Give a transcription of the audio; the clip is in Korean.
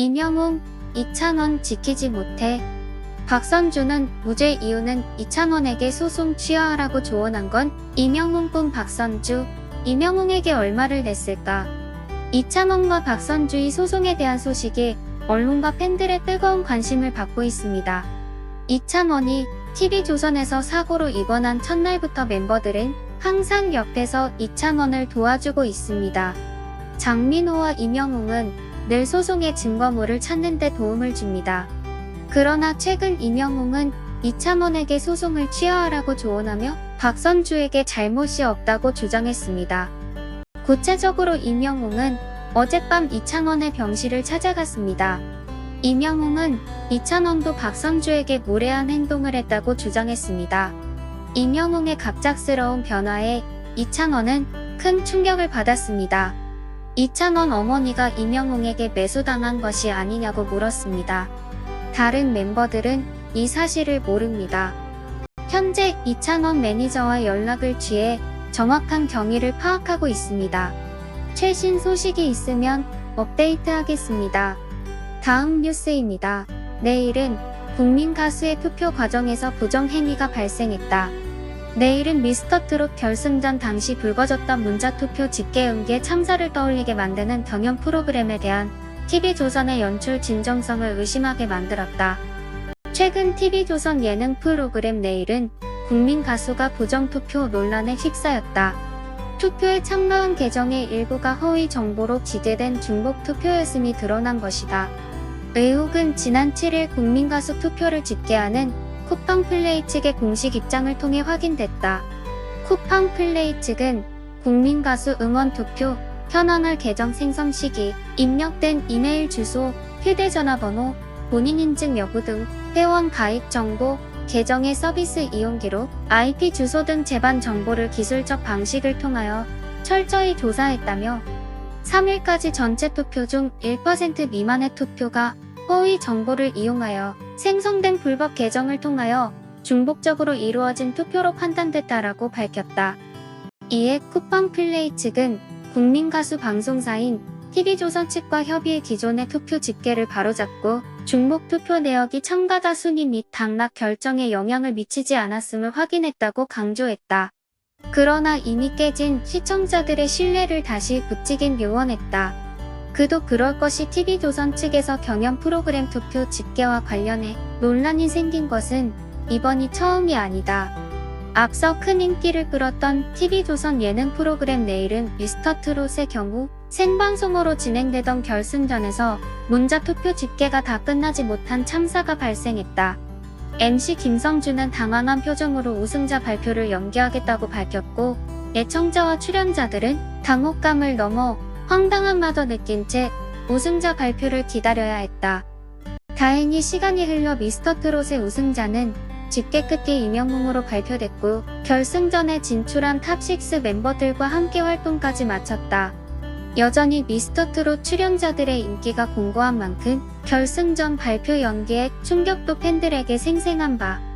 이명웅, 이찬원 지키지 못해. 박선주는 무죄 이유는 이찬원에게 소송 취하하라고 조언한 건 이명웅뿐 박선주, 이명웅에게 얼마를 냈을까? 이찬원과 박선주의 소송에 대한 소식이 언론과 팬들의 뜨거운 관심을 받고 있습니다. 이찬원이 TV조선에서 사고로 입원한 첫날부터 멤버들은 항상 옆에서 이찬원을 도와주고 있습니다. 장민호와 이명웅은 늘 소송의 증거물을 찾는 데 도움을 줍니다. 그러나 최근 이명웅은 이찬원에게 소송을 취하하라고 조언하며 박선주에게 잘못이 없다고 주장했습니다. 구체적으로 이명웅은 어젯밤 이찬원의 병실을 찾아갔습니다. 이명웅은 이찬원도 박선주에게 무례한 행동을 했다고 주장했습니다. 이명웅의 갑작스러운 변화에 이찬원은 큰 충격을 받았습니다. 이찬원 어머니가 이명웅에게 매수당한 것이 아니냐고 물었습니다. 다른 멤버들은 이 사실을 모릅니다. 현재 이찬원 매니저와 연락을 취해 정확한 경위를 파악하고 있습니다. 최신 소식이 있으면 업데이트 하겠습니다. 다음 뉴스입니다. 내일은 국민 가수의 투표 과정에서 부정행위가 발생했다. 내일은 미스터 트롯 결승전 당시 불거졌던 문자투표 집계응계 참사를 떠올리게 만드는 경연 프로그램에 대한 TV조선의 연출 진정성을 의심하게 만들었다. 최근 TV조선 예능 프로그램 내일은 국민 가수가 부정투표 논란에 휩싸였다. 투표에 참가한 계정의 일부가 허위 정보로 기재된 중복 투표였음이 드러난 것이다. 의혹은 지난 7일 국민가수 투표를 집계하는 쿠팡 플레이 측의 공식 입장을 통해 확인됐다. 쿠팡 플레이 측은 국민 가수 응원 투표, 현황을 계정 생성 시기, 입력된 이메일 주소, 휴대전화 번호, 본인 인증 여부 등 회원 가입 정보, 계정의 서비스 이용 기록, IP 주소 등 재반 정보를 기술적 방식을 통하여 철저히 조사했다며 3일까지 전체 투표 중 1% 미만의 투표가 허위 정보를 이용하여 생성된 불법 계정을 통하여 중복적으로 이루어진 투표로 판단됐다라고 밝혔다. 이에 쿠팡 플레이 측은 국민가수 방송사인 TV조선 측과 협의해 기존의 투표 집계를 바로잡고 중복 투표 내역이 참가자 순위 및 당락 결정에 영향을 미치지 않았음을 확인했다고 강조했다. 그러나 이미 깨진 시청자들의 신뢰를 다시 붙이긴 요원했다. 그도 그럴 것이 TV조선 측에서 경연 프로그램 투표 집계와 관련해 논란이 생긴 것은 이번이 처음이 아니다. 앞서 큰 인기를 끌었던 TV조선 예능 프로그램 내일은 미스터 트롯의 경우 생방송으로 진행되던 결승전에서 문자 투표 집계가 다 끝나지 못한 참사가 발생했다. MC 김성주는 당황한 표정으로 우승자 발표를 연기하겠다고 밝혔고 애청자와 출연자들은 당혹감을 넘어 황당함마저 느낀 채 우승자 발표를 기다려야 했다. 다행히 시간이 흘러 미스터 트롯의 우승자는 집계 끝에 이명웅으로 발표됐고 결승전에 진출한 탑6 멤버들과 함께 활동까지 마쳤다. 여전히 미스터 트롯 출연자들의 인기가 공고한 만큼 결승전 발표 연기에 충격도 팬들에게 생생한 바